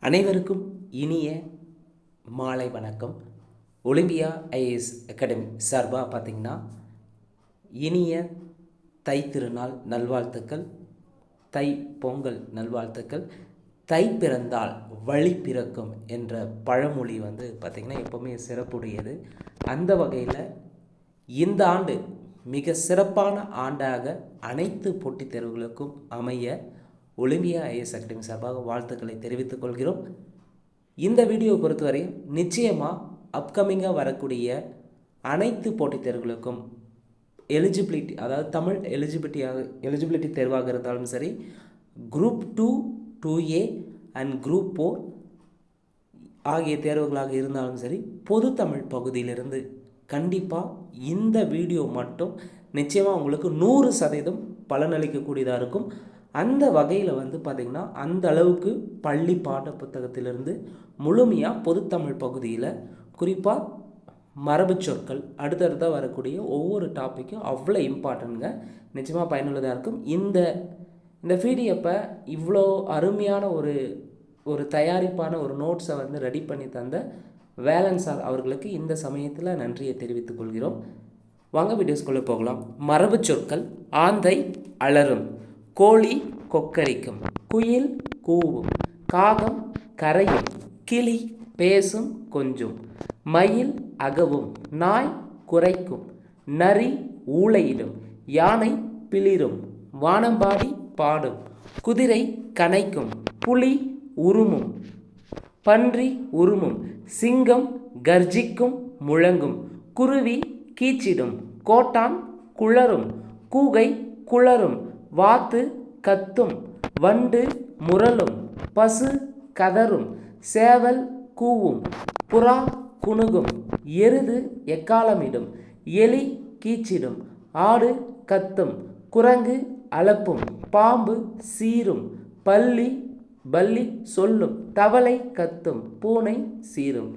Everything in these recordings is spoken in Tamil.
அனைவருக்கும் இனிய மாலை வணக்கம். ஒலிம்பியா ஐஏஎஸ் அகாடமி சார்பாக பார்த்திங்கன்னா இனிய தை திருநாள் நல்வாழ்த்துக்கள் தை பொங்கல் நல்வாழ்த்துக்கள் தை பிறந்தால் வழி பிறக்கும் என்ற பழமொழி வந்து பார்த்திங்கன்னா எப்போவுமே சிறப்புடையது. அந்த வகையில் இந்த ஆண்டு மிக சிறப்பான ஆண்டாக அனைத்து போட்டித் தேர்வுகளுக்கும் அமைய ஒலிம்பியா ஐஎஸ் அகாடமி சார்பாக வாழ்த்துக்களை தெரிவித்துக் கொள்கிறோம். இந்த வீடியோவை பொறுத்தவரை நிச்சயமாக அப்கமிங்காக வரக்கூடிய அனைத்து போட்டித் தேர்வுகளுக்கும் எலிஜிபிலிட்டி அதாவது தமிழ் எலிஜிபிலிட்டியாக எலிஜிபிலிட்டி தேர்வாக இருந்தாலும் சரி group two two A and group four ஆகிய தேர்வுகளாக இருந்தாலும் சரி பொது தமிழ் பகுதியிலிருந்து கண்டிப்பாக இந்த வீடியோ மட்டும் நிச்சயமாக உங்களுக்கு நூறு சதவீதம் பலனளிக்கக்கூடியதாக இருக்கும். அந்த வகையில் வந்து பார்த்திங்கன்னா அந்த அளவுக்கு பள்ளி பாட புத்தகத்திலிருந்து முழுமையாக பொதுத்தமிழ் பகுதியில் குறிப்பாக மரபு சொற்கள் அடுத்தடுத்த வரக்கூடிய ஒவ்வொரு டாப்பிக்கும் அவ்வளோ இம்பார்ட்டன்ட்ங்க நிச்சயமாக பயனுள்ளதாக இருக்கும். இந்த இந்த பிடிஎஃப்பை இவ்வளோ அருமையான ஒரு ஒரு தயாரிப்பான ஒரு நோட்ஸை வந்து ரெடி பண்ணி தந்த வேலன் சார் அவர்களுக்கு இந்த சமயத்தில் நன்றியை தெரிவித்துக் கொள்கிறோம். வாங்க வீடியோஸ்குள்ளே போகலாம். மரபு சொற்கள் ஆந்தை அலறும். கோழி கொக்கரிக்கும் குயில் கூவும் காகம் கரையும் கிளி பேசும் கொஞ்சும் மயில் அகவும் நாய் குறைக்கும் நரி ஊளையிடும் யானை பிளிரும் வானம்பாடி பாடும் குதிரை கனைக்கும் புலி உருமும் பன்றி உருமும் சிங்கம் கர்ஜிக்கும் முழங்கும் குருவி கீச்சிடும் கோட்டான் குளரும் கூகை குளரும் வாத்து கத்தும் வண்டு முரளும் பசு கதரும் சேவல் கூவும் புறா குணுகும் எருது எக்காலமிடும் எலி கீச்சிடும் ஆடு கத்தும் குரங்கு அலப்பும் பாம்பு சீரும் பள்ளி பள்ளி சொல்லும் தவளை கத்தும் பூனை சீரும்.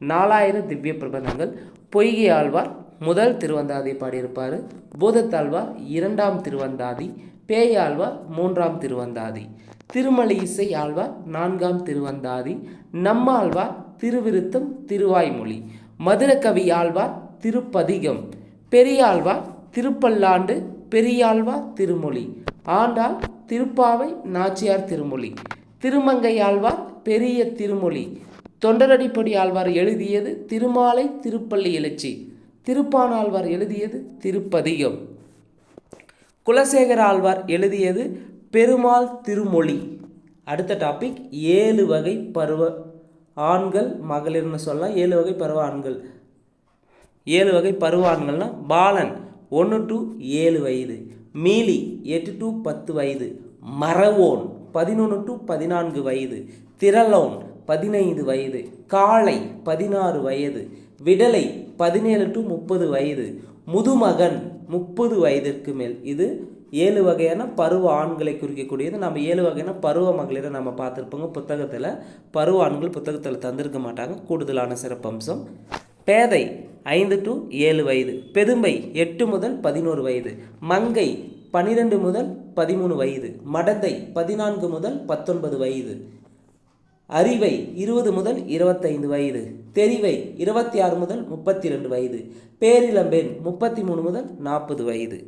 நாலாயிரம் திவ்ய பிரபந்தங்கள். பொய்கை ஆழ்வார் முதல் திருவந்தாதி பாடியிருப்பார். பூதத்தாழ்வார் இரண்டாம் திருவந்தாதி. பேயாழ்வார் மூன்றாம் திருவந்தாதி. திருமலை இசை ஆழ்வார் நான்காம் திருவந்தாதி. நம்மாழ்வார் திருவிருத்தம் திருவாய்மொழி. மதுரகவி ஆழ்வார் திருப்பதிகம். பெரியாழ்வார் திருப்பல்லாண்டு பெரியாழ்வார் திருமொழி. ஆண்டாள் திருப்பாவை நாச்சியார் திருமொழி. திருமங்கை ஆழ்வார் பெரிய திருமொழி. தொண்டரடிப்படி ஆழ்வார் எழுதியது திருமாலை திருப்பள்ளி எழுச்சி. திருப்பானாழ்வார் எழுதியது திருப்பதிகம். குலசேகர ஆழ்வார் எழுதியது பெருமாள் திருமொழி. அடுத்த டாபிக் ஏழு வகை பருவ ஆண்கள் மகளிர்னு சொல்லலாம். ஏழு வகை பருவ ஆண்கள். ஏழு வகை பருவ ஆண்கள்னால் பாலன் ஒன்று டு ஏழு வயது மீலி எட்டு டு பத்து வயது மரவோன் பதினொன்று டு பதினான்கு வயது திரளோன் பதினைந்து வயது காளை பதினாறு வயது விடலை பதினேழு டு முப்பது வயது முதுமகன் முப்பது வயதிற்கு மேல். இது ஏழு வகையான பருவ ஆண்களை குறிக்கக்கூடியது. நம்ம ஏழு வகையான பருவ மகளிரை நம்ம பார்த்துருப்போங்க. புத்தகத்தில் பருவ ஆண்கள் புத்தகத்தில் தந்திருக்க மாட்டாங்க. கூடுதலான சிறப்பம்சம். பேதை ஐந்து டு ஏழு வயது. பெதும்பை எட்டு முதல் பதினோரு வயது. மங்கை பனிரெண்டு முதல் பதிமூணு வயது. மடந்தை பதினான்கு முதல் பத்தொன்பது வயது. அறிவை இருபது முதல் இருபத்தைந்து வயது தெரிவை இருபத்தி ஆறு முதல் முப்பத்தி ரெண்டு வயது பேரிளம்பெண் முப்பத்தி மூணு முதல் நாற்பது வயது.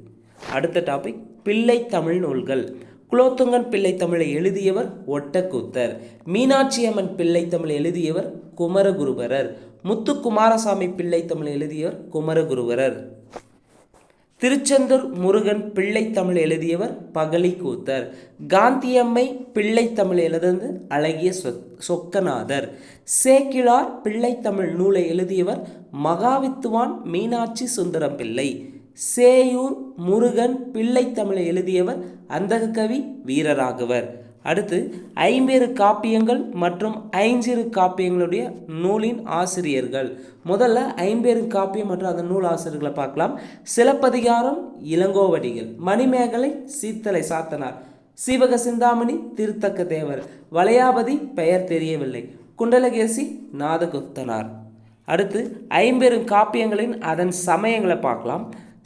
அடுத்த டாபிக் பிள்ளை தமிழ் நூல்கள். குலோத்துங்கன் பிள்ளை தமிழை எழுதியவர் ஒட்டக்கூத்தர். மீனாட்சி அம்மன் பிள்ளை தமிழ் எழுதியவர் குமரகுருபரர். முத்துக்குமாரசாமி பிள்ளை தமிழ் எழுதியவர் குமரகுருபரர். திருச்செந்தூர் முருகன் பிள்ளை தமிழ் எழுதியவர் பகலி கூத்தர். காந்தியம்மை பிள்ளை தமிழ் எழுதுந்து அழகிய சொ சொக்கநாதர். சேக்கிழார் பிள்ளை தமிழ் நூலை எழுதியவர் மகாவித்துவான் மீனாட்சி சுந்தரம் பிள்ளை. சேயூர் முருகன் பிள்ளை தமிழை எழுதியவர் அந்தகவி வீரராகவர். அடுத்து ஐம்பேறு காப்பியங்கள் மற்றும் ஐஞ்சிறு காப்பியங்களுடைய நூலின் ஆசிரியர்கள். முதல்ல ஐம்பேறு காப்பியம் மற்றும் அதன் நூல் ஆசிரியர்களை பார்க்கலாம். சிலப்பதிகாரம் இளங்கோவடிகள் மணிமேகலை சீத்தலை சாத்தனார் சீவக சிந்தாமணி திருத்தக்க தேவர் வளையாபதி பெயர் தெரியவில்லை குண்டலகேசி நாதகுப்தனார். அடுத்து ஐம்பெரும் காப்பியங்களின் அதன் சமயங்களை பார்க்கலாம்.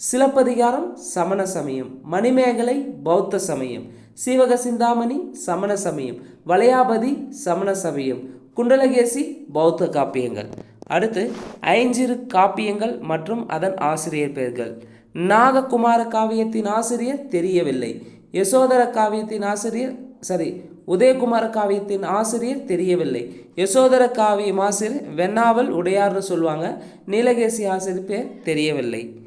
சிலப்பதிகாரம் சமண சமயம் மணிமேகலை பௌத்த சமயம் சீவக சிந்தாமணி சமண சமயம். வளையாபதி சமண சமயம். குண்டலகேசி பௌத்த காப்பியங்கள். அடுத்து ஐஞ்சிறு காப்பியங்கள் மற்றும் அதன் ஆசிரியர் பெயர்கள். நாககுமார காவியத்தின் ஆசிரியர் தெரியவில்லை. யசோதர காவியத்தின் ஆசிரியர் சரி உதயகுமார காவியத்தின் ஆசிரியர் தெரியவில்லை. யசோதர காவியம் ஆசிரியர் வெண்ணாவல் உடையார்னு சொல்லுவாங்க. நீலகேசி ஆசிரியர் பேர் தெரியவில்லை.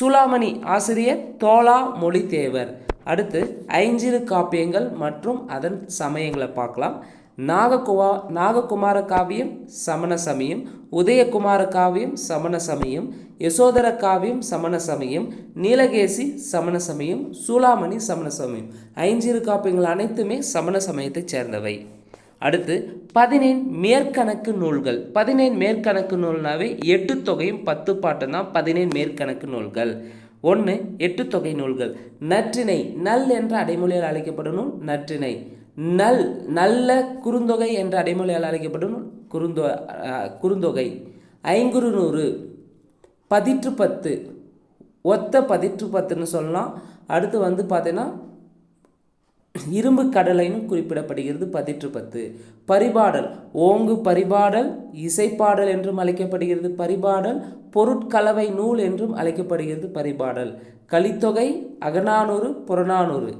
சூளாமணி ஆசிரியர் தோலா மொழித்தேவர். அடுத்து ஐஞ்சிறு காப்பியங்கள் மற்றும் அதன் சமயங்களை பார்க்கலாம். நாககுவா நாககுமார காவியம் சமண சமயம் உதயகுமார காவியம் சமண சமயம் யசோதர காவியம் சமண சமயம் நீலகேசி சமண சமயம் சூளாமணி சமண சமயம். ஐஞ்சிறு காப்பியங்கள் அனைத்துமே சமண சமயத்தைச் சேர்ந்தவை. அடுத்து பதினேன் மேற்கணக்கு நூல்கள். பதினேன் மேற்கணக்கு நூல்னாவே எட்டு தொகையும் பத்து பாட்டும் தான் பதினேன் மேற்கணக்கு நூல்கள். ஒன்று எட்டு தொகை நூல்கள். நற்றிணை நல் என்ற அடைமொழியால் அழைக்கப்படும் நூல் நற்றிணை நல் நல்ல குறுந்தொகை என்ற அடைமொழியால் அழைக்கப்படும் நூல் குறுந்தொ குறுந்தொகை. ஐங்குறு நூறு பதிற்று பத்து. ஒத்த பதிற்று பத்துன்னு சொல்லலாம். அடுத்து வந்து பார்த்தீங்கன்னா இரும்பு கடலைன்னு குறிப்பிடப்படுகிறது பதிற்று பத்து பரிபாடல் ஓங்கு பரிபாடல் இசைப்பாடல் என்றும் அழைக்கப்படுகிறது பரிபாடல் பொருட்கலவை நூல் என்றும் அழைக்கப்படுகிறது பரிபாடல். கலித்தொகை அகநானூறு புறநானூறு.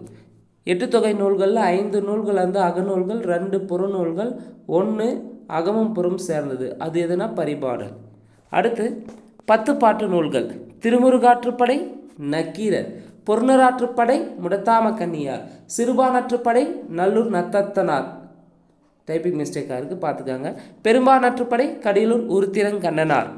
எட்டு தொகை நூல்களில் ஐந்து நூல்கள் வந்து அகநூல்கள் ரெண்டு புறநூல்கள் ஒன்று அகமும் புறம் சேர்ந்தது. அது எதுனா பரிபாடல். அடுத்து பத்து பாட்டு நூல்கள். திருமுருகாற்றுப்படை நக்கீரர். பொருணராற்றுப்படை முடத்தாம கன்னியார் சிறுபானாற்றுப்படை நல்லூர் நத்தத்தனார். டைப்பிங் மிஸ்டேக்காக இருக்குது பார்த்துக்கோங்க. பெரும்பானாற்றுப்படை கடியலூர் உருத்திரங்கண்ணனார்.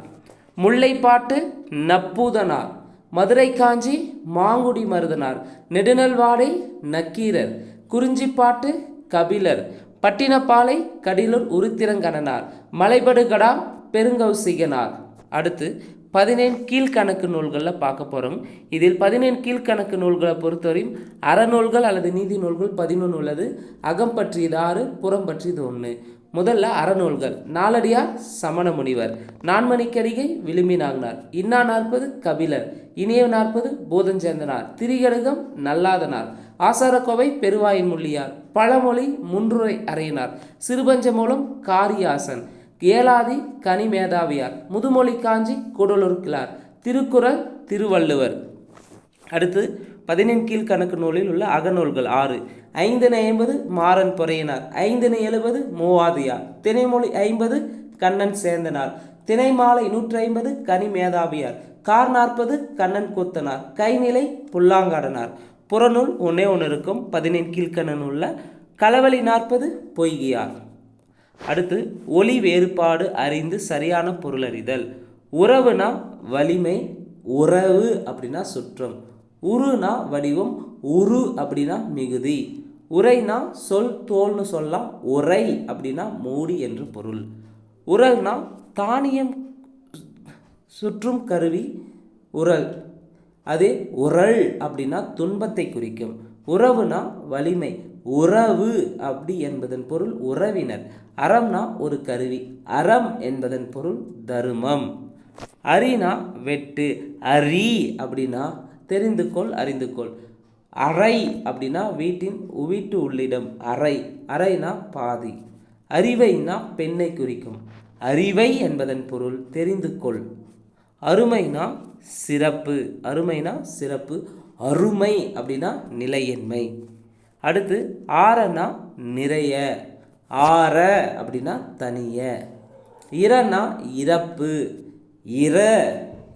முல்லைப்பாட்டு நப்பூதனார். மதுரை காஞ்சி மாங்குடி மருதனார். நெடுநல்வாடை நக்கீரர். குறிஞ்சிப்பாட்டு கபிலர். பட்டினப்பாலை கடிலூர் உருத்திரங்கண்ணனார். மலைபடுகடா பெருங்கௌசிகனார். அடுத்து பதினேழு கீழ்கணக்கு நூல்களில் பார்க்க போகிறோம் இதில் பதினேழு கீழ்கணக்கு நூல்களை பொறுத்தவரையும் அறநூல்கள் அல்லது நீதி நூல்கள் பதினொன்று உள்ளது. அகம் பற்றியது ஆறு புறம் பற்றியது ஒன்று முதல்ல அறநூல்கள் நாலடியார் சமண முனிவர் நான்மணிக்கடிகை விளிம்பி நாகனார். இன்னா நாற்பது கபிலர். இனிய நாற்பது போதஞ்சேந்தனார். திரிகடுகம் நல்லாதனார். ஆசாரக்கோவை பெருவாயின் முள்ளியார். பழமொழி முன்றுரை அறையினார். சிறுபஞ்ச மூலம் காரியாசன். ஏலாதி கனி மேதாவியார் முதுமொழி காஞ்சி கூடலூர் கிளார் திருக்குறள் திருவள்ளுவர். அடுத்து பதினெண் கீழ்கணக்கு நூலில் உள்ள அகநூல்கள் ஆறு. ஐந்தனை ஐம்பது மாறன் பொறையினார் ஐந்தினை எழுபது மூவாதியார். தினைமொழி ஐம்பது கண்ணன் சேந்தனார். திணைமாலை நூற்றி ஐம்பது கனி மேதாவியார் கார் நாற்பது கண்ணன் கூத்தனார். கைநிலை புல்லாங்காடனார். புறநூல் ஒன்றே ஒன்று இருக்கும். பதினெண் உள்ள நூலில் களவழி நாற்பது பொய்கியார். அடுத்து ஒளி வேறுபாடு அறிந்து சரியான பொருளறிதல். உறவுனா வலிமை உறவு அப்படின்னா சுற்றம். உருனா வடிவம் உரு அப்படின்னா மிகுதி. உரைனா சொல் தோல்னு சொல்லலாம் உரை அப்படின்னா மூடி என்று பொருள். உரல்னா தானியம் சுற்றும் கருவி உரல் அதே உரல் அப்படின்னா துன்பத்தை குறிக்கும். உறவுனா வலிமை உறவு அப்படி என்பதன் பொருள் உறவினர். அறம்னா ஒரு கருவி. அறம் என்பதன் பொருள் தருமம். அரினா வெட்டு. அரி அப்படின்னா தெரிந்து கொள் அறிந்து கொள். அறை அப்படின்னா வீட்டின் வீட்டு உள்ளிடம். அறை. அறைனா பாதி. அறிவைனா பெண்ணை குறிக்கும். அறிவை என்பதன் பொருள் தெரிந்து கொள். அருமைனா சிறப்பு. அருமைனா சிறப்பு. அருமை அப்படின்னா நிலையின்மை. அடுத்து ஆறனா நிறைய. ஆற அப்படின்னா தனிய. இரனா இறப்பு. இற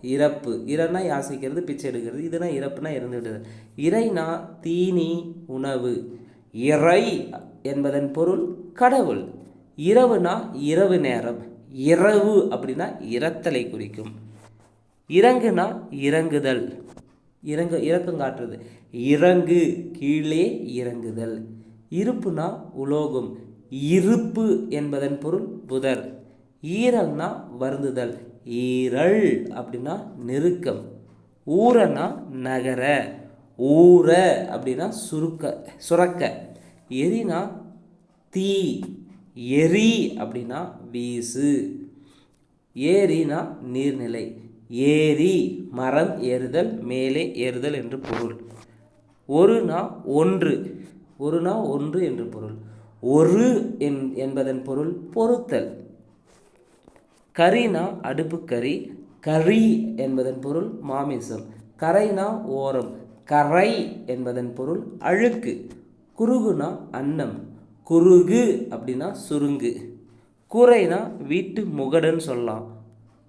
இறப்பு. இறனா யாசிக்கிறது பிச்சை எடுக்கிறது. இதுனா இறப்புனா இறந்து விடுது இறைனா தீனி உணவு. இறை என்பதன் பொருள் கடவுள். இரவுனா இரவு நேரம். இரவு அப்படின்னா இரத்தலை குறிக்கும். இறங்குனா இறங்குதல். இறங்கு இறக்கம் காட்டுறது. இறங்கு கீழே இறங்குதல். இருப்புனா உலோகம். இருப்பு என்பதன் பொருள் புதர். ஈரல்னா வருந்துதல். ஈரல் அப்படின்னா நெருக்கம். ஊரனா நகர. ஊற அப்படின்னா சுருக்க சுரக்க. எரினா தீ. எரி அப்படின்னா வீசு. ஏரினா நீர்நிலை. ஏரி மரம் ஏறுதல் மேலே ஏறுதல் என்று பொருள். ஒருனா ஒன்று. ஒருனா ஒன்று என்று பொருள். ஒரு என் என்பதன் பொருள் பொருத்தல். கரினா அடுப்பு கறி கறி என்பதன் பொருள் மாமிசம். கரைனா ஓரம் கரை என்பதன் பொருள் அழுக்கு. குறுகுனா அன்னம் குறுகு அப்படின்னா சுருங்கு. கூரைனா வீட்டு முகடுன்னு சொல்லலாம்.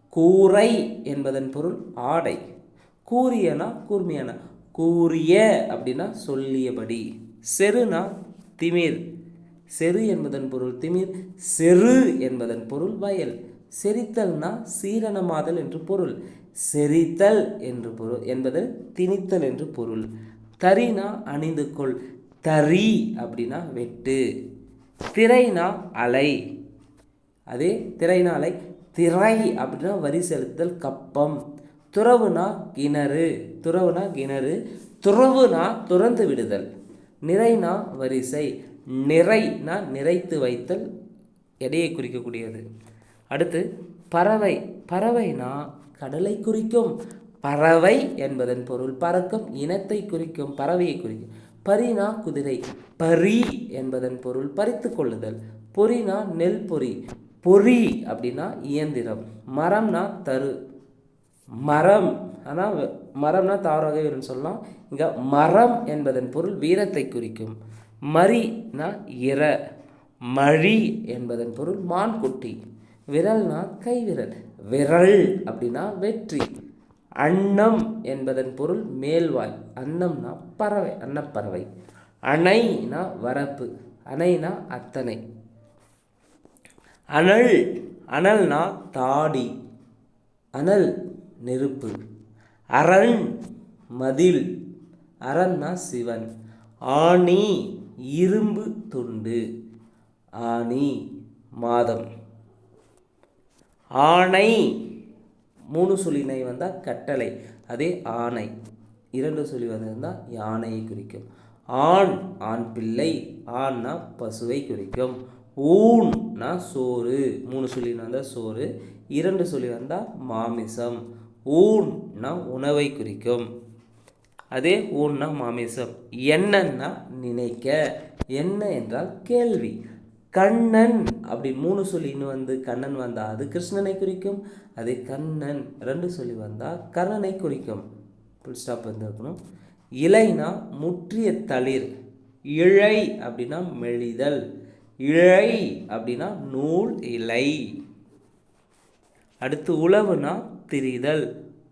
கூரை என்பதன் பொருள் ஆடை. கூறியனா கூர்மையான. கூறிய அப்படின்னா சொல்லியபடி. செருனா திமிர். செரு என்பதன் பொருள் திமிர். செரு என்பதன் பொருள் வயல். செரித்தல்னா சீரணமாதல் என்று பொருள். செரித்தல் என்று பொருள் என்பது திணித்தல் என்று பொருள். தரினா அணிந்து கொள். தரி அப்படின்னா வெட்டு. திரைனா அலை. அதே திரைனா அலை. திரை அப்படின்னா வரி செலுத்தல் கப்பம். துறவுனா கிணறு துறவுனா கிணறு துறவுனா துறந்து விடுதல். நிறைனா வரிசை நிறைனா நிறைத்து வைத்தல் எடையை குறிக்கக்கூடியது. அடுத்து பறவை பறவைனா கடலை குறிக்கும். பறவை என்பதன் பொருள் பறக்கும் இனத்தை குறிக்கும் பறவையை குறிக்கும். பரினா குதிரை பரி என்பதன் பொருள் பறித்து கொள்ளுதல். பொறினா நெல் பொறி பொறி அப்படின்னா இயந்திரம். மரம்னா தரு. மரம். ஆனால் மரம்னா தாவரமாக வரும்னு சொல்லலாம். இங்கே மரம் என்பதன் பொருள் வீரத்தை குறிக்கும். மரினா இற. மழி என்பதன் பொருள் மான்குட்டி. விரல்னா கைவிரல். விரல் அப்படின்னா வெற்றி. அன்னம் என்பதன் பொருள் மேல்வாய். அன்னம்னா பறவை. அன்னப்பறவை. அணைனா வரப்பு. அணைனா அத்தனை. அனல் அனல்னா தாடி அனல் நெருப்பு அரண் மதில் அரண்னா சிவன் ஆணி இரும்பு துண்டு ஆணி மாதம். ஆணை மூணு சொல்லினை வந்தால் கட்டளை அதே ஆணை இரண்டு சொல்லி வந்திருந்தால் யானையை குறிக்கும். ஆண் ஆண் பிள்ளை ஆண்னா பசுவை குறிக்கும். ஊன்னா சோறு. மூணு சொல்லி வந்தால் சோறு. இரண்டு சொல்லி வந்தால் மாமிசம். ஊன்னா உணவை குறிக்கும். அதே ஊன்னா மாமிசம். என்னன்னா நினைக்க. என்ன என்றால் கேள்வி. கண்ணன் அப்படி மூணு சொல்லி இன்னும் வந்து கண்ணன் வந்தால் அது கிருஷ்ணனை குறிக்கும். அதே கண்ணன் ரெண்டு சொல்லி வந்தால் கர்ணனை குறிக்கும். ஃபுல் ஸ்டாப் வந்துருக்கணும் இலைனா முற்றிய தளிர். இழை அப்படின்னா மெலிதல். இழை அப்படின்னா நூல் இலை அடுத்து உழவுனா திரிதல்.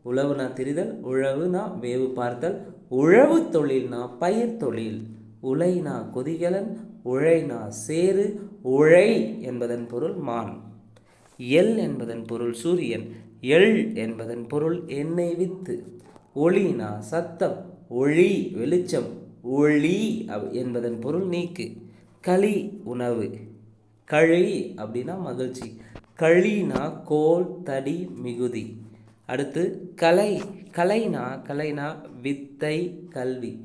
உழவுனா திரிதல் உழவுனா வேவு பார்த்தல். உழவு தொழில்னா பயிர் தொழில். உலைனா கொதிகலன் உழைனா சேறு உழை என்பதன் பொருள் மான். எல் என்பதன் பொருள் சூரியன் எள் என்பதன் பொருள் எண்ணெய் வித்து. ஒளினா சத்தம் ஒளி வெளிச்சம் ஒளி என்பதன் பொருள் நீக்கு. களி உணவு. களி அப்படின்னா மகிழ்ச்சி. களினா கோல் தடி மிகுதி. அடுத்து கலை. கலைனா கலைனா வித்தை கல்வி.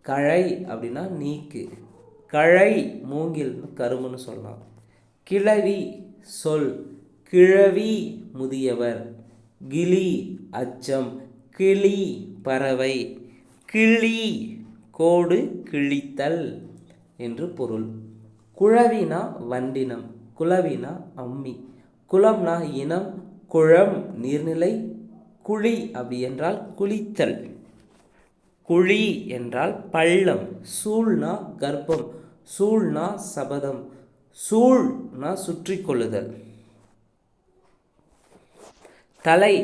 கழை அப்படின்னா நீக்கு. கழை மூங்கில் கரும்புன்னு சொல்லலாம். கிழவி சொல். கிழவி முதியவர். கிளி அச்சம். கிளி பறவை. கிளி கோடு கிழித்தல். என்று பொருள். குழவினா வண்டினம் குளவினா அம்மி. குளம்னா இனம் குளம் நீர்நிலை குழி அப்படி என்றால் குளித்தல். குழி என்றால் பள்ளம் சூழ்னா கர்ப்பம் சூழ்னா சபதம் சூழ்னா சுற்றி கொள்ளுதல் தலை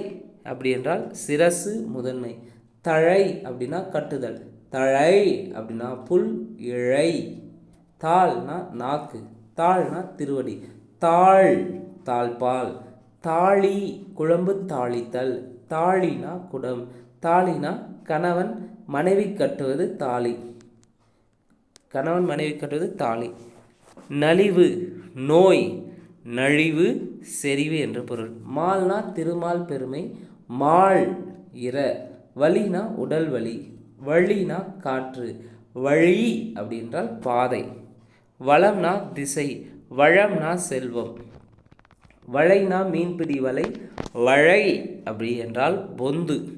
அப்படி என்றால் சிரசு முதன்மை. தழை அப்படின்னா கட்டுதல். தழை அப்படின்னா புல் இழை. தாள்னா நாக்கு தாள்னா திருவடி. தாள் தாழ்பால். தாளி குழம்பு தாளித்தல். தாளினா குடம். தாளினா கணவன் மனைவி கட்டுவது தாலி கணவன் மனைவி கட்டுவது தாலி நலிவு நோய். நழிவு செறிவு என்று பொருள். மால்னா திருமால் பெருமை மால் இர வலினா உடல் வலி. வழினா காற்று வழி அப்படின்றால் பாதை. வளம்னா திசை வளம்னா செல்வம். வளைனா மீன்பிடி வலை வழை அப்படி என்றால் பொந்து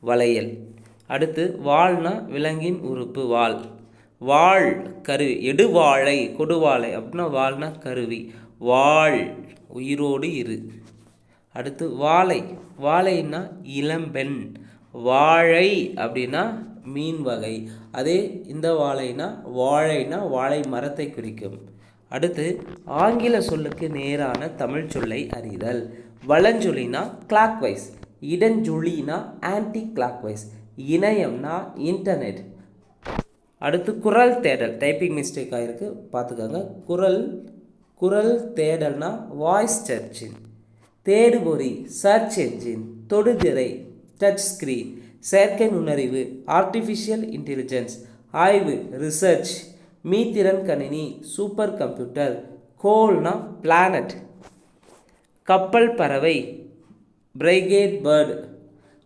வளையல். அடுத்து வாள்னா விலங்கின் உறுப்பு வாள். வாள் கருவி எடுவாழை கொடுவாழை அப்படின்னா வாள்னா கருவி. வாள் உயிரோடு இரு. அடுத்து வாழை வாழைன்னா இளம்பெண். வாழை அப்படின்னா மீன் வகை. அதே இந்த வாழைனா வாழைனா வாழை மரத்தை குறிக்கும். அடுத்து ஆங்கில சொல்லுக்கு நேரான தமிழ் சொல்லை அறிதல். வளஞ்சொலினா கிளாக்வைஸ் இடஞ்சுழினா ஆன்டி கிளாக்வைஸ் இணையம்னா இன்டர்நெட் அடுத்து குரல் தேடல். டைப்பிங் மிஸ்டேக் ஆகிருக்கு பார்த்துக்கோங்க. குரல் குரல் தேடல்னா வாய்ஸ் சர்ச்சின் தேடுபொறி சர்ச் என்ஜின் தொடுதிரை டச் ஸ்க்ரீன் செயற்கை நுண்ணறிவு ஆர்டிஃபிஷியல் இன்டெலிஜென்ஸ் ஆய்வு ரிசர்ச் மீத்திறன் கணினி சூப்பர் கம்ப்யூட்டர் கோல்னா பிளானட் கப்பல் பறவை பிரைகேட் பேர்டு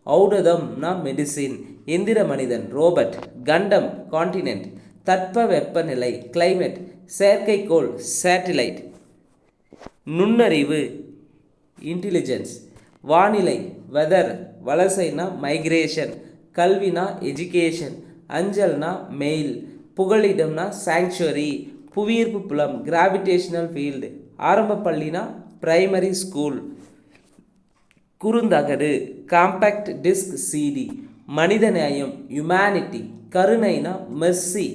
ஔடதம்னா மெடிசின் எந்திர மனிதன் ரோபட் கண்டம் காண்டினென்ட் தட்ப வெப்பநிலை கிளைமேட் செயற்கைக்கோள் சேட்டிலைட் நுண்ணறிவு இன்டெலிஜென்ஸ் வானிலை வெதர் வலசைனா மைக்ரேஷன் கல்வினா எஜுகேஷன் அஞ்சல்னா மெயில் புகலிடம்னா சாங்சுவரி புவியீர்ப்பு புலம் கிராவிடேஷனல் ஃபீல்டு ஆரம்ப பள்ளினா பிரைமரி ஸ்கூல் குறுந்தகடு காம்பேக்ட் டிஸ்க் சிடி மனித நேயம் ஹியூமனிட்டி கருணைனா மெர்சி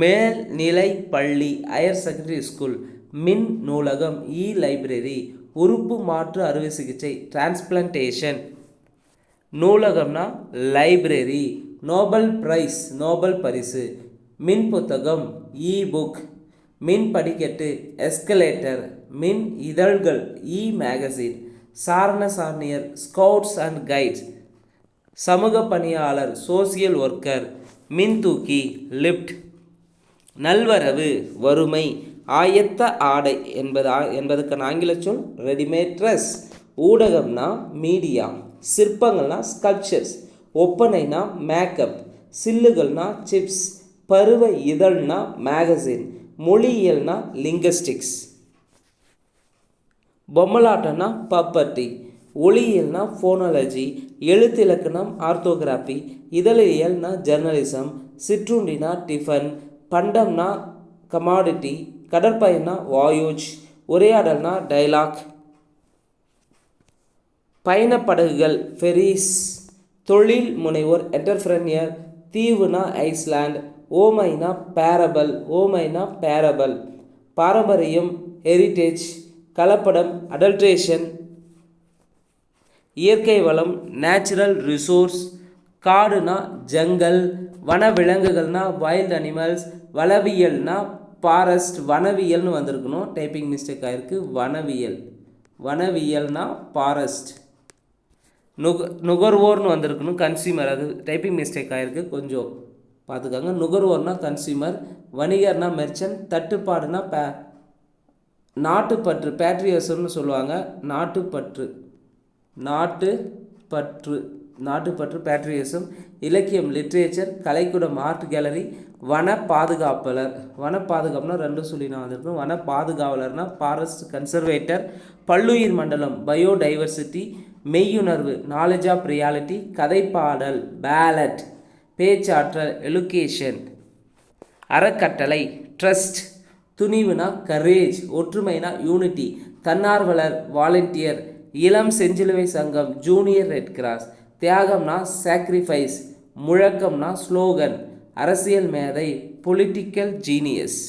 மேல்நிலை பள்ளி ஹையர் செகண்டரி ஸ்கூல் மின் நூலகம் இ லைப்ரரி உறுப்பு மாற்று அறுவை சிகிச்சை டிரான்ஸ்பிளான்டேஷன் நூலகம்னா லைப்ரரி. நோபல் பிரைஸ் நோபல் பரிசு. மின் புத்தகம் இ புக் மின் படிக்கட்டு எஸ்கலேட்டர் மின் இதழ்கள் இ மேகசின் சாரண சாரணியர் ஸ்கவுட்ஸ் அண்ட் கைட்ஸ் சமூக பணியாளர் சோசியல் ஒர்க்கர் மின் தூக்கி லிஃப்ட் நல்வரவு வறுமை. ஆயத்த ஆடை என்பது என்பதுக்கான ஆங்கில சொல் ரெடிமேட் ட்ரெஸ் ஊடகம்னா மீடியா சிற்பங்கள்னா ஸ்கல்ப்சர்ஸ் ஒப்பனைனா மேக்கப் சில்லுகள்னா சிப்ஸ் பருவ இதழ்னா மேகசின் மொழியியல்னா லிங்கஸ்டிக்ஸ் பொம்மலாட்டம்னா பப்பர்ட்டி ஒளியியல்னா ஃபோனாலஜி எழுத்திலக்கணம் ஆர்த்தோகிராஃபி இதழியல்னா ஜெர்னலிசம் சிற்றுண்டினா டிஃபன் பண்டம்னா கமாடிட்டி கடற்பயன்னா வாயோஜ் உரையாடல்னா டைலாக் பயணப்படகுகள் ஃபெரிஸ் தொழில் முனைவோர் என்டர்பிரனியர் தீவுனா ஐஸ்லாண்ட் ஓமைனா பேரபல் ஓமைனா பேரபல் பாரம்பரியம் ஹெரிட்டேஜ் கலப்படம் அடல்ட்ரேஷன் இயற்கை வளம் நேச்சுரல் ரிசோர்ஸ் காடுனா ஜங்கல் வன விலங்குகள்னா வைல்ட் அனிமல்ஸ் வளவியல்னா ஃபாரஸ்ட் வனவியல்னு வந்திருக்கணும். டைப்பிங் மிஸ்டேக் ஆகிருக்கு வனவியல். வனவியல்னா ஃபாரஸ்ட் நுக நுகர்வோர்னு வந்திருக்கணும் கன்சியூமர் அது டைப்பிங் மிஸ்டேக் ஆகிருக்கு கொஞ்சம் பார்த்துக்கோங்க. நுகர்வோர்னால் கன்சியூமர் வணிகர்னா மெர்ச்சன்ட் தட்டுப்பாடுனா பே நாட்டுப்பற்று பேட்ரியர்ஸ்னு சொல்லுவாங்க. நாட்டுப்பற்று. நாட்டு பற்று நாட்டுப்பற்று பேட்ரியசம் இலக்கியம் லிட்ரேச்சர் கலைக்கூடம் ஆர்ட் கேலரி வன பாதுகாப்பாளர் வன பாதுகாப்புனா ரெண்டு சொல்லி நான் வந்திருக்கணும் வன பாதுகாவலர்னால் ஃபாரஸ்ட் கன்சர்வேட்டர் பல்லுயிர் மண்டலம் பயோடைவர்சிட்டி மெய்யுணர்வு நாலேஜ் ஆஃப் ரியாலிட்டி கதைப்பாடல் பேலட் பேச்சாற்றல் எலுகேஷன் அறக்கட்டளை ட்ரஸ்ட் துணிவுனா கரேஜ் ஒற்றுமைனா யூனிட்டி தன்னார்வலர் வாலண்டியர் இளம் செஞ்சிலுவை சங்கம் ஜூனியர் ரெட் கிராஸ் தியாகம்னா சாக்ரிஃபைஸ் முழக்கம்னா ஸ்லோகன் அரசியல் மேதை பொலிட்டிக்கல் ஜீனியஸ்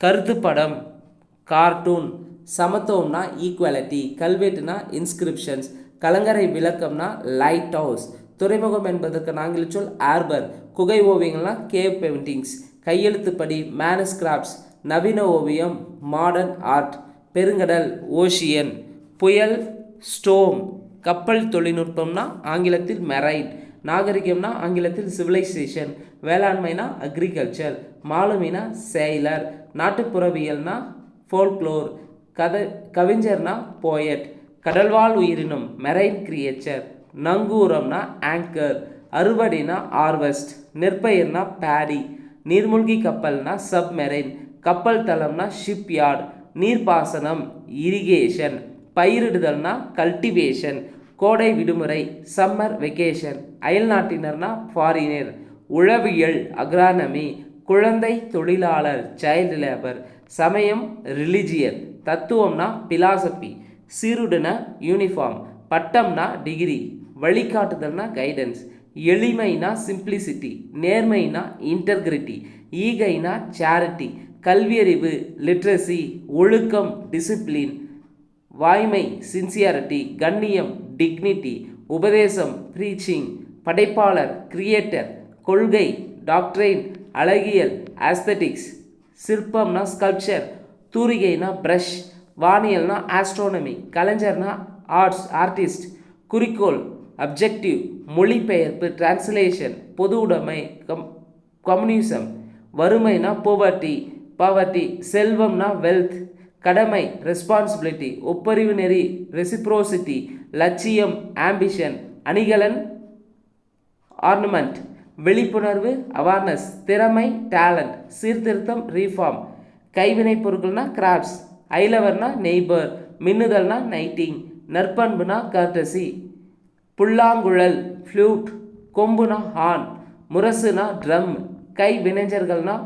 கருத்து படம் கார்ட்டூன் சமத்துவம்னா ஈக்குவாலிட்டி கல்வெட்டுனா இன்ஸ்கிரிப்ஷன்ஸ் கலங்கரை விளக்கம்னா லைட் ஹவுஸ் துறைமுகம் என்பதற்கு ஆங்கில சொல் ஆர்பர் குகை ஓவியங்கள்னா கேவ் பெயிண்டிங்ஸ் கையெழுத்துப்படி மேனஸ்கிராப்ட்ஸ் நவீன ஓவியம் மாடர்ன் ஆர்ட் பெருங்கடல் ஓஷியன் புயல் ஸ்டோம் கப்பல் தொழில்நுட்பம்னா ஆங்கிலத்தில் மெரைன் நாகரிகம்னா ஆங்கிலத்தில் சிவிலைசேஷன் வேளாண்மைனா அக்ரிகல்ச்சர் மாலுமினா சேலர் நாட்டுப்புறவியல்னா ஃபோல்க்ளோர் கதை கவிஞர்னா போயட் கடல்வாழ் உயிரினம் மெரைன் கிரியேச்சர் நங்கூரம்னா ஆங்கர் அறுவடைனா ஆர்வெஸ்ட் நெற்பயிர்னா பேடி நீர்மூழ்கி கப்பல்னா சப்மெரைன் கப்பல் தளம்னா ஷிப்யார்ட் நீர்ப்பாசனம் இரிகேஷன் பயிரிடுதல்னா கல்டிவேஷன் கோடை விடுமுறை சம்மர் வெக்கேஷன் அயல்நாட்டினர்னா ஃபாரினர் உளவியல் அக்ரானமி குழந்தை தொழிலாளர் சைல்டு லேபர் சமயம் ரிலிஜியன் தத்துவம்னா பிலாசபி சீருடுனா யூனிஃபார்ம் பட்டம்னா டிகிரி வழிகாட்டுதல்னா கைடன்ஸ் எளிமைனா சிம்பிளிசிட்டி நேர்மைனா இன்டர்கிரிட்டி ஈகைனா சேரிட்டி கல்வியறிவு லிட்ரஸி ஒழுக்கம் டிசிப்ளின் வாய்மை சின்சியாரிட்டி கண்ணியம் டிக்னிட்டி உபதேசம் ப்ரீச்சிங் படைப்பாளர் கிரியேட்டர் கொள்கை டாக்டரைன் அழகியல் ஆஸ்தட்டிக்ஸ் சிற்பம்னா ஸ்கல்ப்சர் தூரிகைனா பிரஷ் வானியல்னா ஆஸ்ட்ரோனமி கலைஞர்னா ஆர்ட்ஸ் ஆர்டிஸ்ட் குறிக்கோள் அப்ஜெக்டிவ் மொழிபெயர்ப்பு டிரான்ஸ்லேஷன் பொது உடைமை கம் கம்யூனிசம் வறுமைனா போவர்ட்டி பாவர்ட்டி செல்வம்னா வெல்த் கடமை ரெஸ்பான்சிபிலிட்டி ஒப்பறிவு நெறி ரெசிப்ரோசிட்டி லட்சியம் ஆம்பிஷன் அணிகலன் ஆர்னமெண்ட் விழிப்புணர்வு அவேர்னஸ் திறமை டேலண்ட் சீர்திருத்தம் ரீஃபார்ம் கைவினைப் பொருட்கள்னா கிராஃப்ட்ஸ் ஐலவர்னா நெய்பர் மின்னுதல்னா நைட்டிங் நற்பண்புனா கர்டசி புல்லாங்குழல் ஃப்ளூட் கொம்புனா ஹார்ன் முரசுனா ட்ரம் கை வினைஞர்கள்னா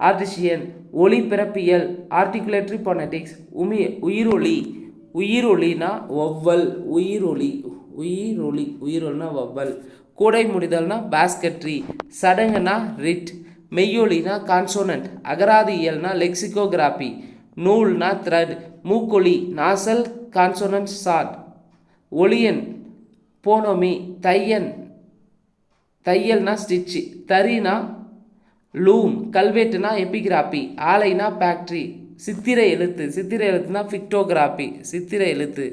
ஆர்டிஷியன் ஒளி பிறப்பியல் ஆர்டிகுலேட்டரி பொனட்டிக்ஸ் உமி உயிரொலி உயிரொலினா ஒவ்வல் உயிரொலி உயிரொலி உயிரொலினா ஒவ்வல் கூடை முடிதல்னா பேஸ்கட்ரி சடங்குனா ரிட் மெய்யொலினா கான்சோனன்ட் அகராதியல்னா லெக்சிகோகிராபி நூல்னா த்ரெட் மூக்கொலி நாசல் கான்சோனன்ட் சாட் ஒளியன் போனோமி தையன் தையல்னா ஸ்டிச்சு தரினா லூம் கல்வெட்டுனா எபிகிராபி ஆலைனா ஃபேக்ட்ரி சித்திரை எழுத்து சித்திரை எழுத்துனா ஃபிக்டோகிராபி சித்திரை எழுத்து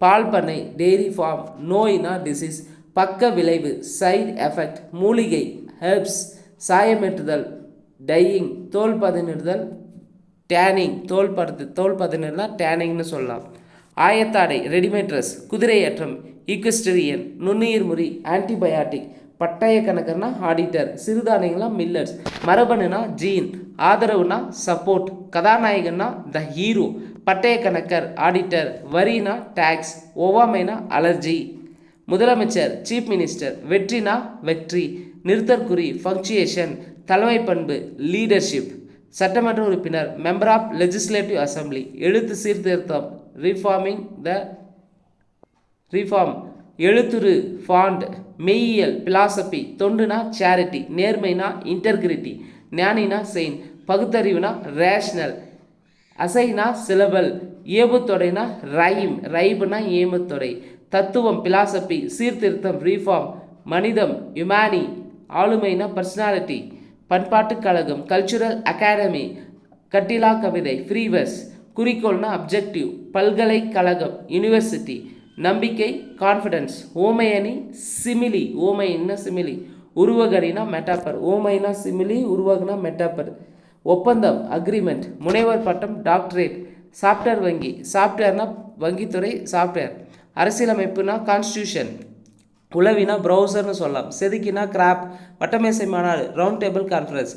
பால் பண்ணை டெய்ரி ஃபார்ம் நோய்னா டிசீஸ் பக்க விளைவு சைடு எஃபெக்ட் மூலிகை ஹெர்ப்ஸ் சாயமேற்றுதல் டையிங் தோல் பதனிடுதல் டேனிங் தோல் படுத்து தோல் பதனிடுனா டேனிங்னு சொல்லலாம். ஆயத்தாடை ரெடிமேட் ட்ரெஸ் குதிரையேற்றம் ஈக்வஸ்டரியன் நுண்ணுயிர் முறி ஆன்டிபயாட்டிக் பட்டய கணக்கர்னா ஆடிட்டர் சிறுதானியங்கள்னா மில்லட்ஸ் மரபணுனா ஜீன் ஆதரவுனா சப்போர்ட் கதாநாயகன்னா த ஹீரோ பட்டய கணக்கர் ஆடிட்டர் வரினா டேக்ஸ் ஒவ்வாமைனா அலர்ஜி முதலமைச்சர் சீஃப் மினிஸ்டர் வெற்றினா வெற்றி நிறுத்தற்குறி ஃபங்க்சுயேஷன் தலைமை பண்பு லீடர்ஷிப் சட்டமன்ற உறுப்பினர் மெம்பர் ஆஃப் லெஜிஸ்லேட்டிவ் அசம்பிளி எழுத்து சீர்திருத்தம் ரீஃபார்மிங் த ரீஃபார்ம் எழுத்துரு ஃபாண்ட் மெய்யியல் பிலாசபி தொண்டுனா சேரிட்டி நேர்மைனா இன்டர்கிரிட்டி ஞானினா செயின் பகுத்தறிவுனா ரேஷ்னல் அசைனா சிலபல் ஏபுத்தொடைனா ரைம் ரைபுனா ஏமுத்தொடை தத்துவம் பிலாசபி சீர்திருத்தம் ரீஃபார்ம் மனிதம் யுமானி ஆளுமைனா பர்சனாலிட்டி பண்பாட்டுக் கழகம் கல்ச்சுரல் அகாடமி கட்டிலா கவிதை ஃப்ரீவர்ஸ் குறிக்கோள்னா அப்ஜெக்டிவ் பல்கலைக்கழகம் யூனிவர்சிட்டி நம்பிக்கை கான்ஃபிடன்ஸ் ஓமையணி சிமிலி ஓமைன்னா சிமிலி உருவகரினா மெட்டாப்பர் ஓமைனா சிமிலி உருவகனா மெட்டாப்பர் ஒப்பந்தம் அக்ரிமெண்ட் முனைவர் பட்டம் டாக்டரேட் சாஃப்ட்வேர் வங்கி சாஃப்ட்வேர்னா வங்கித்துறை சாஃப்ட்வேர் அரசியலமைப்புனா கான்ஸ்டியூஷன் உளவினா ப்ரௌசர்னு சொல்லலாம். செதுக்கினா கிராப் வட்டமேசை மாநாடு ரவுண்ட் டேபிள் கான்ஃபரன்ஸ்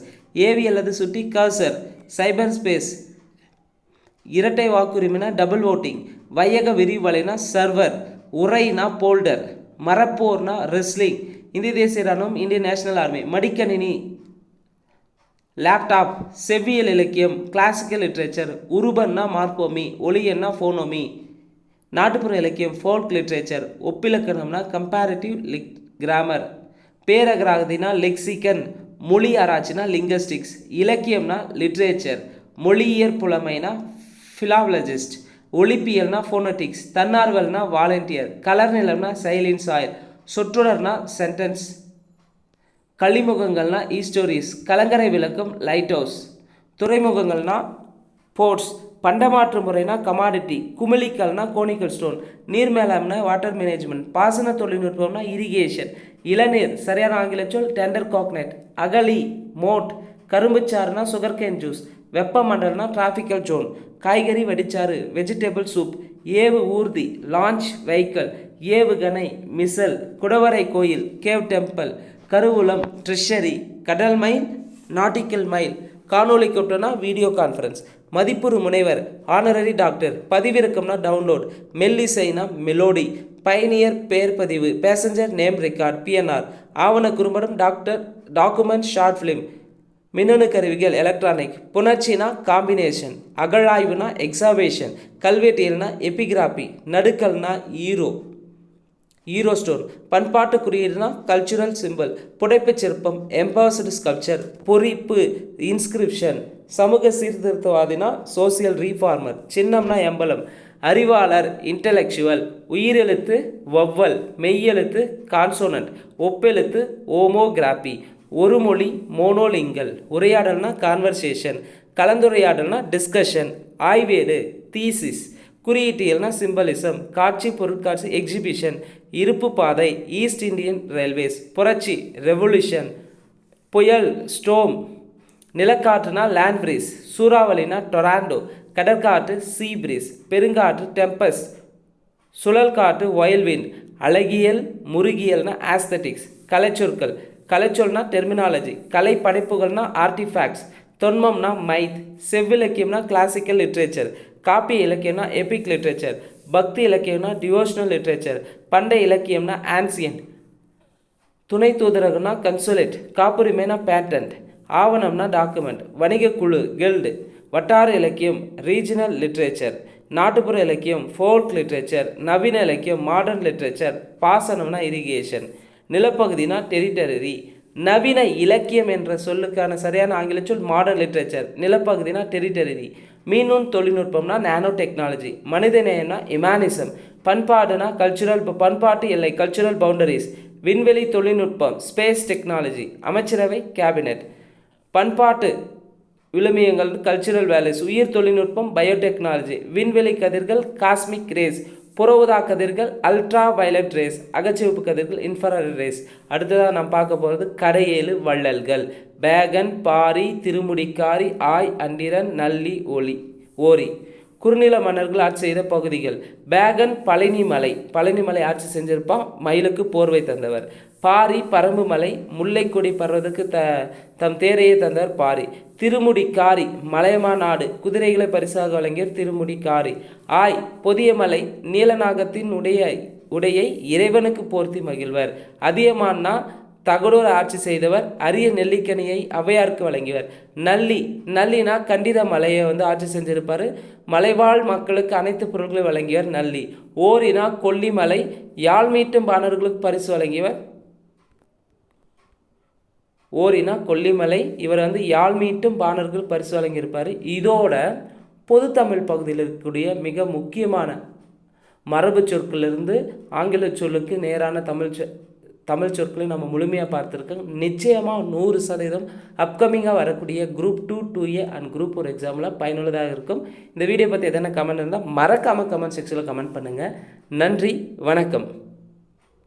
ஏவி அல்லது சுட்டி கர்சர் சைபர் ஸ்பேஸ் இரட்டை வாக்குரிமைனா டபுள் ஓட்டிங் வையக விரிவலைனா சர்வர் உரைனா போல்டர் மரப்போர்னா ரெஸ்லிங் இந்திய தேசிய ராணுவம் இந்திய நேஷனல் ஆர்மி மடிக்கணினி லேப்டாப் செவ்வியல் இலக்கியம் கிளாசிக்கல் லிட்ரேச்சர் உருபன்னா மார்க்கோமி ஒளியன்னா ஃபோனோமி நாட்டுப்புற இலக்கியம் ஃபோல்க் லிட்ரேச்சர் ஒப்பிலக்கணம்னா கம்பேரிட்டிவ் லிக் கிராமர் பேரகராகதினா லெக்சிக்கன் மொழி ஆராய்ச்சினா லிங்கஸ்டிக்ஸ் இலக்கியம்னா லிட்ரேச்சர் மொழியியற் புலமைனா ஃபிலாலஜிஸ்ட் ஒலிப்பியல்னா ஃபோனட்டிக்ஸ் தன்னார்வல்னா வாலண்டியர் கலர் நிலம்னா சைலின் சாயில் சொற்றொடர்னா சென்டென்ஸ் கலிமுகங்கள்னா ஈஸ்டோரிஸ் கலங்கரை விளக்கம் லைட் ஹவுஸ் துறைமுகங்கள்னா போர்ட்ஸ் பண்டமாற்று முறைனா கமாடிட்டி குமிழிக்கல்னா கோனிக்கல் ஸ்டோன் நீர் மேலாண்மை வாட்டர் மேனேஜ்மெண்ட் பாசன தொழில்நுட்பம்னா இரிகேஷன் இளநீர் சரியான ஆங்கில சொல் டெண்டர் காக்னெட் அகலி மோட் கரும்புச்சாறுனா சுகர்கேன் ஜூஸ் வெப்பமண்டல்னா டிராஃபிக்கல் ஜோன் காய்கறி வெடிச்சாறு வெஜிடபிள் சூப் ஏவு ஊர்தி லான்ச் வெஹிக்கிள் ஏவுகணை மிசல் குடவரை கோயில் கேவ் டெம்பிள் கருவூலம் ட்ரிஷரி கடல் மைல் நாட்டிக்கல் மைல் காணொளி கூப்பிட்டோன்னா வீடியோ கான்ஃபரன்ஸ் மதிப்புறு முனைவர் ஆனரரி டாக்டர் பதிவிறக்கம்னா டவுன்லோட் மெல்லிசைனா மெலோடி பயணியர் பெயர் பதிவு பேசஞ்சர் நேம் ரெக்கார்ட் பிஎன்ஆர் ஆவண குறும்படம் டாக்டர் டாக்குமெண்ட் ஷார்ட் ஃபிலிம் மின்னணு கருவிகள் எலக்ட்ரானிக் புணர்ச்சினா காம்பினேஷன் அகழாய்வுனா எக்ஸாவேஷன் கல்வெட்டியல்னா எபிகிராபி நடுக்கல்னா ஈரோ ஈரோ ஸ்டோர் பண்பாட்டு குறியீடுனா கல்ச்சுரல் சிம்பிள் புடைப்புச் சிற்பம் எம்பாஸ்டு ஸ்கல்ச்சர் பொறிப்பு இன்ஸ்கிரிப்ஷன் சமூக சீர்திருத்தவாதினா சோசியல் ரீஃபார்மர் சின்னம்னா எம்பலம். அறிவாளர் இன்டலெக்சுவல் உயிரெழுத்து வவ்வல். மெய்யெழுத்து கான்சோனன்ட் ஒப்பெழுத்து ஓமோகிராபி ஒரு மொழி மோனோலிங்கல் உரையாடல்னா கான்வர்சேஷன் கலந்துரையாடல்னா டிஸ்கஷன் ஆய்வேடு தீசிஸ் குறியீட்டியல்னா சிம்பலிசம் காட்சி பொருட்காட்சி எக்ஸிபிஷன் இருப்பு பாதை ஈஸ்ட் இந்தியன் ரயில்வேஸ் புரட்சி ரெவல்யூஷன் புயல் ஸ்டோம் நிலக்காற்றுனா லேண்ட் பிரீஸ் சூறாவளினா டொராண்டோ கடற்காற்று சீ பிரீஸ் பெருங்காற்று டெம்பஸ் சுழல் காற்று வயல்விண்ட் அழகியல் முருகியல்னா ஆஸ்தட்டிக்ஸ் கலைச்சொற்கள் கலைச்சொல்னா டெர்மினாலஜி கலை படைப்புகள்னா ஆர்டிஃபேக்ட்ஸ் தொன்மம்னா மைத் செவ்விலக்கியம்னா கிளாசிக்கல் லிட்ரேச்சர் காப்பிய இலக்கியம்னா எபிக் லிட்ரேச்சர் பக்தி இலக்கியம்னா டிவோஷனல் லிட்ரேச்சர் பண்டை இலக்கியம்னா ஆன்சியன் துணை தூதரகம்னா கன்சுலேட் காப்புரிமைனா பேட்டன்ட் ஆவணம்னா டாக்குமெண்ட் வணிக குழு கில்டு வட்டார இலக்கியம் ரீஜனல் லிட்ரேச்சர் நாட்டுப்புற இலக்கியம் ஃபோல்க் லிட்ரேச்சர் நவீன இலக்கியம் மாடர்ன் லிட்ரேச்சர் பாசனம்னா இரிகேஷன் நிலப்பகுதினா டெரிட்டரி நவீன இலக்கியம் என்ற சொல்லுக்கான சரியான ஆங்கில சொல் மாடர்ன் லிட்ரேச்சர் நிலப்பகுதினா டெரிட்டரி மீனூன் தொழில்நுட்பம்னா நானோ டெக்னாலஜி மனிதநேயம்னா இமானிசம் பண்பாடுனா கல்ச்சுரல் பண்பாட்டு எல்லை கல்ச்சுரல் பவுண்டரிஸ் விண்வெளி தொழில்நுட்பம் ஸ்பேஸ் டெக்னாலஜி அமைச்சரவை கேபினெட் பண்பாட்டு விழுமியங்கள் கல்ச்சுரல் வேலைஸ் உயிர் தொழில்நுட்பம் பயோடெக்னாலஜி விண்வெளி கதிர்கள் காஸ்மிக் ரேஸ் புறவுதா கதிர்கள் அல்ட்ரா வயலட் ரேஸ் அகச்சிவப்பு கதிர்கள் இன்ஃபரட் ரேஸ் அடுத்ததாக நாம் பார்க்க போகிறது கரையேழு வள்ளல்கள். பேகன் பாரி திருமுடிக்காரி ஆய் அண்டிரன் நல்லி ஒளி ஓரி. குறுநில மன்னர்கள் ஆட்சி செய்த பகுதிகள். பேகன் பழனிமலை. பழனிமலை ஆட்சி செஞ்சிருப்பான். மயிலுக்கு போர்வை தந்தவர். பாரி பரம்பு மலை. முல்லைக்கொடி படுறதுக்கு த தம் தேரையே தந்தவர் பாரி. திருமுடி காரி. மலையமா நாடு. குதிரைகளை பரிசாக வழங்கியவர் திருமுடிக்காரி ஆய் பொதியமலை நீலநாகத்தின் உடைய உடையை இறைவனுக்கு போர்த்தி மகிழ்வர். அதியமான்னா தகடூர் ஆட்சி செய்தவர் அரிய நெல்லிக்கனியை அவையாருக்கு வழங்கியவர். நல்லி நல்லினா கண்டித மலையை வந்து ஆட்சி செஞ்சிருப்பார். மலைவாழ் மக்களுக்கு அனைத்து பொருட்களையும் வழங்கியவர் நல்லி. ஓரினா கொல்லிமலை யாழ் மீட்டும் பாணர்களுக்கு பரிசு வழங்கியவர். ஓரினா கொல்லிமலை இவர் வந்து யாழ் மீட்டும் பாணர்கள் பரிசு வழங்கியிருப்பார். இதோட பொதுத்தமிழ் பகுதியில் இருக்கக்கூடிய மிக முக்கியமான மரபு சொற்களிலிருந்து ஆங்கில சொல்லுக்கு நேரான தமிழ் தமிழ் சொற்களையும் நம்ம முழுமையாக பார்த்துருக்கோம் நிச்சயமாக நூறு சதவீதம் அப்கமிங்காக வரக்கூடிய group two two A and group ஒரு எக்ஸாமில் பயனுள்ளதாக இருக்கும். இந்த வீடியோ பற்றி எதனா கமெண்ட் இருந்தால் மறக்காமல் கமெண்ட் செக்ஷனில் கமெண்ட் பண்ணுங்கள் நன்றி வணக்கம்.